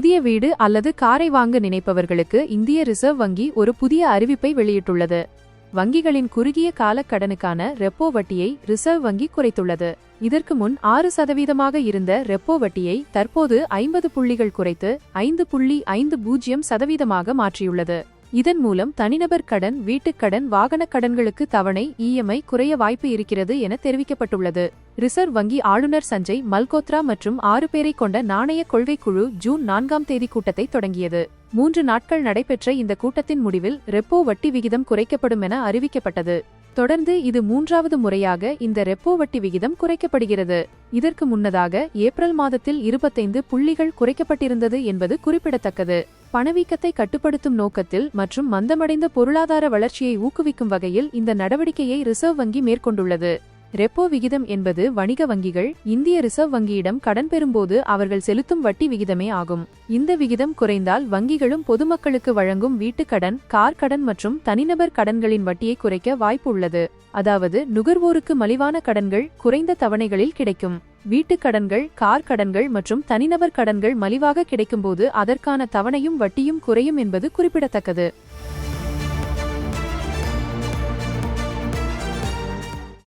புதிய வீடு அல்லது காரை வாங்க நினைப்பவர்களுக்கு இந்திய ரிசர்வ் வங்கி ஒரு புதிய அறிவிப்பை வெளியிட்டுள்ளது. வங்கிகளின் குறுகிய கால கடனுக்கான ரெப்போ வட்டியை ரிசர்வ் வங்கி குறைத்துள்ளது. இதற்கு முன் ஆறு சதவீதமாக இருந்த ரெப்போ வட்டியை தற்போது ஐம்பது புள்ளிகள் குறைத்து ஐந்து புள்ளி ஐந்து பூஜ்ஜியம் சதவீதமாக மாற்றியுள்ளது. இதன் மூலம் தனிநபர் கடன் வீட்டுக் கடன் வாகனக் கடன்களுக்கு தவணை இஎம்ஐ குறைய வாய்ப்பு இருக்கிறது என தெரிவிக்கப்பட்டுள்ளது. ரிசர்வ் வங்கி ஆளுநர் சஞ்சய் மல்கோத்ரா மற்றும் ஆறு பேரை கொண்ட நாணய கொள்கை குழு ஜூன் நான்காம் தேதி கூட்டத்தை தொடங்கியது. மூன்று நாட்கள் நடைபெற்ற இந்த கூட்டத்தின் முடிவில் ரெப்போ வட்டி விகிதம் குறைக்கப்படும் என அறிவிக்கப்பட்டது. தொடர்ந்து இது மூன்றாவது முறையாக இந்த ரெப்போ வட்டி விகிதம் குறைக்கப்படுகிறது. இதற்கு முன்னதாக ஏப்ரல் மாதத்தில் இருபத்தைந்து புள்ளிகள் குறைக்கப்பட்டிருந்தது என்பது குறிப்பிடத்தக்கது. பணவீக்கத்தை கட்டுப்படுத்தும் நோக்கத்தில் மற்றும் மந்தமடைந்த பொருளாதார வளர்ச்சியை ஊக்குவிக்கும் வகையில் இந்த நடவடிக்கையை ரிசர்வ் வங்கி மேற்கொண்டுள்ளது. ரெப்போ விகிதம் என்பது வணிக வங்கிகள் இந்திய ரிசர்வ் வங்கியிடம் கடன் பெறும்போது அவர்கள் செலுத்தும் வட்டி விகிதமே ஆகும். இந்த விகிதம் குறைந்தால் வங்கிகளும் பொதுமக்களுக்கு வழங்கும் வீட்டுக் கடன் கார் கடன் மற்றும் தனிநபர் கடன்களின் வட்டியை குறைக்க வாய்ப்பு உள்ளது. அதாவது நுகர்வோருக்கு மலிவான கடன்கள் குறைந்த தவணைகளில் கிடைக்கும். வீட்டுக் கடன்கள் கார் கடன்கள் மற்றும் தனிநபர் கடன்கள் மலிவாக கிடைக்கும்போது அதற்கான தவணையும் வட்டியும் குறையும் என்பது குறிப்பிடத்தக்கது.